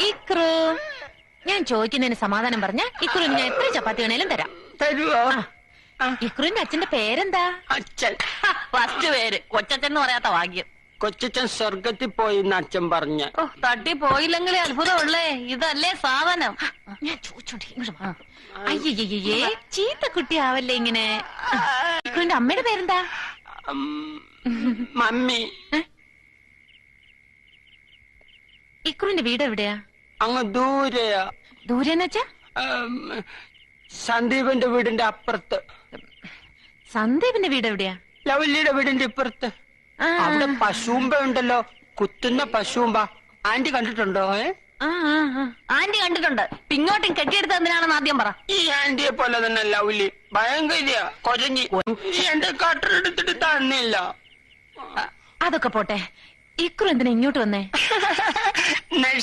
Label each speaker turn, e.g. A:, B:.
A: ഇക്രു. ഞാൻ ചോദിക്കുന്നതിന് സമാധാനം പറഞ്ഞ ഇക്രു ഞാൻ എത്ര ചപ്പാത്തി വേണേലും തരാം.
B: തരുവോ?
A: ഇക്രുവിന്റെ അച്ഛന്റെ പേരെന്താ?
B: അച്ഛൻ.
C: ഫസ്റ്റ് പേര്. കൊച്ചച്ഛൻ എന്ന് പറയാത്ത ഭാഗ്യം.
B: കൊച്ചച്ഛൻ സ്വർഗത്തിൽ പോയി എന്ന് അച്ഛൻ പറഞ്ഞ.
C: ഓ തട്ടി പോയില്ലെങ്കിലേ അത്ഭുതമുള്ളേ. ഇതല്ലേ സാധനം.
A: ഞാൻ ചോദിച്ചോണ്ടിരിക്കും അയ്യയ്യേ ചീത്ത കുട്ടിയാവല്ലേ ഇങ്ങനെ? ഇക്രുവിന്റെ അമ്മയുടെ പേരെന്താ?
B: മമ്മി.
A: ഇക്രുവിന്റെ വീട് എവിടെയാ?
B: അങ്ങ് ദൂരെയാ.
A: ദൂരെന്ന് വെച്ചാ
B: സന്ദീപിന്റെ വീടിന്റെ അപ്പുറത്ത്.
A: സന്ദീപിന്റെ വീട് എവിടെയാ?
B: ലവല്ലിയുടെ വീടിന്റെ ഇപ്പുറത്ത്. അവിടെ പശുമ്പ ഉണ്ടല്ലോ. കുത്തുന്ന പശുമ്പ ആന്റി കണ്ടിട്ടുണ്ടോ? ഏ.
C: ആന്റി കണ്ടിട്ടുണ്ട്. പിങ്ങോട്ടും കെട്ടിയെടുത്ത എന്തിനാണെന്ന് ആദ്യം പറ.
B: ഈ ആന്റിയെ പോലെ തന്നെ ലവ്ലി. ഭയങ്കര കൊരഞ്ഞി. എന്റെ കട്ടറെടുത്തിട്ട് തന്നില്ല.
A: അതൊക്കെ പോട്ടെ. ഇക്കുറെന്തിനാ എന്തിനാ ഇങ്ങോട്ട് വന്നേ?
B: на